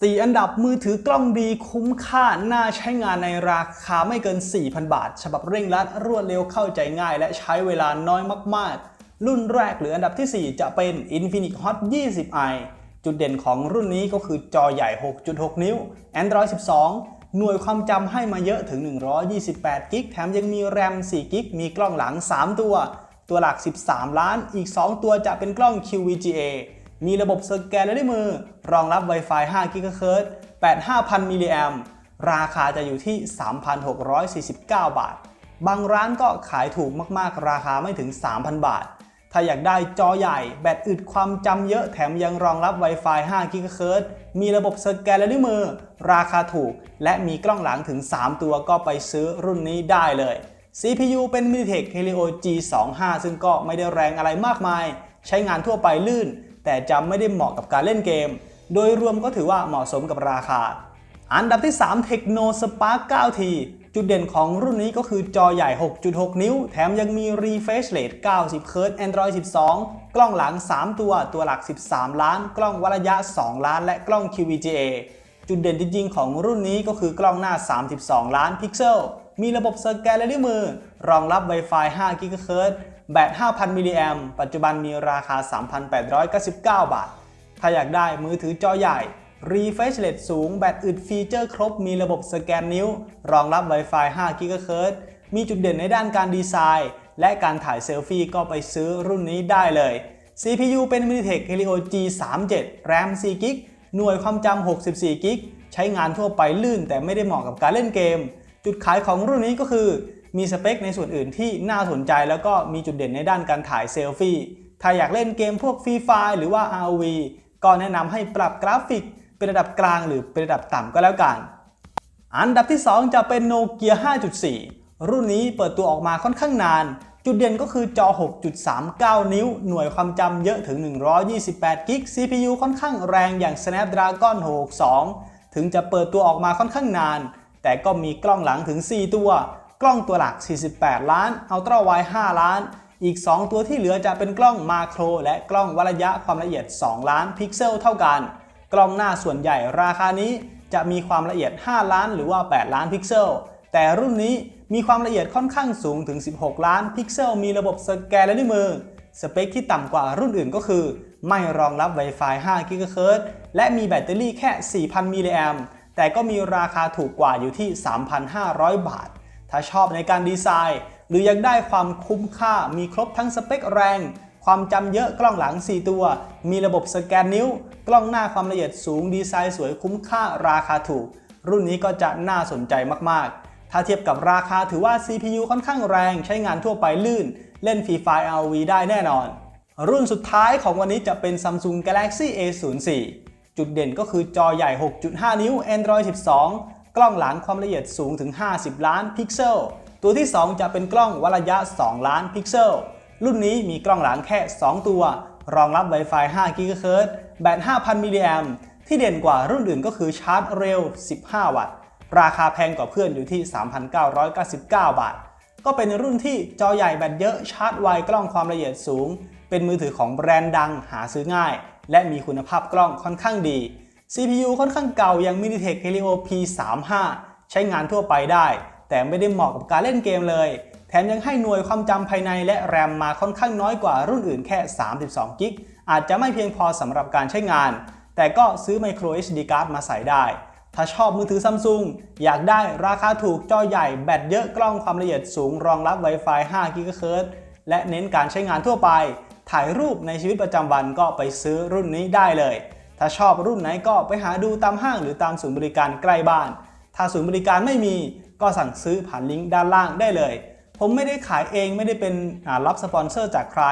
สี่อันดับมือถือกล้องดีคุ้มค่าน่าใช้งานในราคาไม่เกิน 4,000 บาท ฉบับเร่งรัดรวดเร็วเข้าใจง่าย และใช้เวลาน้อยมากๆ รุ่นแรกหรืออันดับที่ 4 จะเป็น Infinix Hot 20i จุดเด่นของรุ่นนี้ก็คือจอใหญ่ 6.6 นิ้ว Android 12 หน่วยความจำให้มาเยอะถึง 128กิกแถมยังมีแรม4กิกมีกล้องหลัง 3 ตัว ตัวหลัก 13 ล้าน อีก 2 ตัวจะเป็นกล้อง QVGA มีระบบสแกนและด้วยมือ รองรับ Wi-Fi 5 GHz 85,000มิลลิแอมราคาจะอยู่ที่ 3,649 บาท บางร้านก็ขายถูกมากๆ ราคาไม่ถึง 3,000 บาท ถ้าอยากได้จอใหญ่ แบตอึดความจำเยอะแถมยังรองรับ Wi-Fi 5 GHz มีระบบสแกนและด้วยมือ ราคาถูก และมีกล้องหลังถึง 3 ตัวก็ไปซื้อรุ่นนี้ได้เลย CPU เป็น MediaTek Helio G25 ซึ่งก็ไม่ได้แรงอะไรมากมาย ใช้งานทั่วไปลื่น แต่จะไม่ได้เหมาะกับการเล่นเกม โดยรวมก็ถือว่าเหมาะสมกับราคา อันดับที่ 3 Tecno Spark 9T จุดเด่นของรุ่นนี้ก็คือจอใหญ่ 6.6 นิ้ว แถมยังมี refresh rate 90 Hz Android 12 กล้องหลัง 3 ตัว ตัวหลัก 13 ล้าน กล้องวัดระยะ 2 ล้าน และกล้อง QVGA จุดเด่นจริงๆของรุ่นนี้ก็คือกล้องหน้า 32 ล้านพิกเซล มีระบบสแกนและด้วยมือ รองรับ Wi-Fi 5 GHz แบต 5,000 มิลลิแอมปัจจุบันมีราคา 3,899 บาท ถ้าอยากได้มือถือจอใหญ่ refresh rate สูง แบตอึดฟีเจอร์ครบ มีระบบสแกนนิ้ว รองรับ Wi-Fi 5 GHz มีจุดเด่นในด้านการดีไซน์ และการถ่ายเซลฟี่ก็ไปซื้อรุ่นนี้ได้เลย CPU เป็น MediaTek Helio G37 RAM 4 g b หน่วยความจำ64 g b ใช้งานทั่วไปลื่นแต่ไม่ได้เหมาะกับการเล่นเกม จุดขายของรุ่นนี้ก็คือมีสเปคในส่วนอื่นที่น่าสนใจแล้วก็มีจุดเด่นในด้านการถ่ายเซลฟี่ ถ้าอยากเล่นเกมพวกฟรีไฟหรือว่า ROV ก็แนะนำให้ปรับกราฟิก เป็นระดับกลางหรือเป็นระดับต่ำก็แล้วกัน อันดับที่ 2 จะเป็นโนเกีย5.4 รุ่นนี้เปิดตัวออกมาค่อนข้างนาน จุดเด่นก็คือจอ 6.39 นิ้ว หน่วยความจำเยอะถึง 128กิก CPU ค่อนข้างแรงอย่าง Snapdragon 662 ถึงจะเปิดตัวออกมาค่อนข้างนาน แต่ก็มีกล้องหลังถึง 4 ตัว กล้องตัวหลัก 48 ล้าน Ultra Wide 5ล้าน อีก 2 ตัวที่เหลือจะเป็นกล้องมาโคร และกล้องวัดระยะความละเอียด 2 ล้านพิกเซลเท่ากัน กล้องหน้าส่วนใหญ่ราคานี้จะมีความละเอียด 5 ล้านหรือว่า 8 ล้านพิกเซล แต่รุ่นนี้มีความละเอียดค่อนข้างสูงถึง 16 ล้านพิกเซล มีระบบสแกนและด้วมือ สเปคที่ต่ำกว่ารุ่นอื่นก็คือ ไม่รองรับ Wi-Fi 5 GHz และมีแบตเตอรี่แค่ 4,000 มิลลิแอม แต่ก็มีราคาถูกกว่าอยู่ที่ 3,500 บาท ถ้าชอบในการดีไซน์ หรือยังได้ความคุ้มค่ามีครบทั้งสเปคแรง ความจำเยอะกล้องหลัง 4 ตัว มีระบบสแกนนิ้ว กล้องหน้าความละเอียดสูงดีไซน์สวยคุ้มค่าราคาถูก รุ่นนี้ก็จะน่าสนใจมากๆถ้าเทียบกับราคาถือว่า CPU ค่อนข้างแรงใช้งานทั่วไปลื่น เล่นฟรีไฟล์ Rv ได้แน่นอน รุ่นสุดท้ายของวันนี้จะเป็น Samsung Galaxy A04 จุดเด่นก็คือจอใหญ่ 6.5 นิ้ว Android 12 กล้องหลังความละเอียดสูงถึง 50 ล้านพิกเซล ตัวที่ 2 จะเป็นกล้องวัดระยะ 2 ล้านพิกเซล รุ่นนี้มีกล้องหลังแค่ 2 ตัว รองรับ Wi-Fi 5 GHz แบต 5,000 มิลลิแอมที่เด่นกว่ารุ่นอื่นก็คือชาร์จเร็ว 15 วัตต์ ราคาแพงกว่าเพื่อนอยู่ที่ 3,999 บาท ก็เป็นรุ่นที่จอใหญ่แบตเยอะชาร์จไวกล้องความละเอียดสูง เป็นมือถือของแบรนด์ดังหาซื้อง่าย และมีคุณภาพกล้องค่อนข้างดี CPU ค่อนข้างเก่าอย่าง MediaTek Helio P35 ใช้งานทั่วไปได้ แต่ไม่ได้เหมาะกับการเล่นเกมเลย แถมยังให้หน่วยความจำภายในและแรมมาค่อนข้างน้อยกว่ารุ่นอื่นแค่ 32กิกอาจจะไม่เพียงพอสำหรับการใช้งาน แต่ก็ซื้อ Micro SD card มาใส่ได้ ถ้าชอบมือถือซัมซุงอยากได้ราคาถูกจอใหญ่แบตเยอะกล้องความละเอียดสูงรองรับ Wi-Fi 5 GHz และเน้นการใช้งานทั่วไป ถ่ายรูปในชีวิตประจำวันก็ไปซื้อรุ่นนี้ได้เลย ถ้าชอบรุ่นไหนก็ไปหาดูตามห้างหรือตามศูนย์บริการใกล้บ้าน ถ้าศูนย์บริการไม่มีก็สั่งซื้อผ่านลิงก์ด้านล่างได้เลย ผมไม่ได้ขายเองไม่ได้เป็นรับสปอนเซอร์จากใคร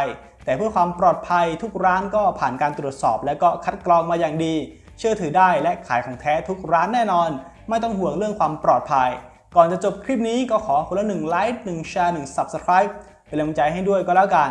แต่เพื่อความปลอดภัยทุกร้านก็ผ่านการตรวจสอบ และก็คัดกรองมาอย่างดี เชื่อถือได้และขายของแท้ทุกร้านแน่นอน ไม่ต้องห่วงเรื่องความปลอดภัย ก่อนจะจบคลิปนี้ก็ขอคนละหนึ่งไลค์หนึ่งแชร์หนึ่ง Subscribe เป็นกำลังใจให้ด้วยก็แล้วกัน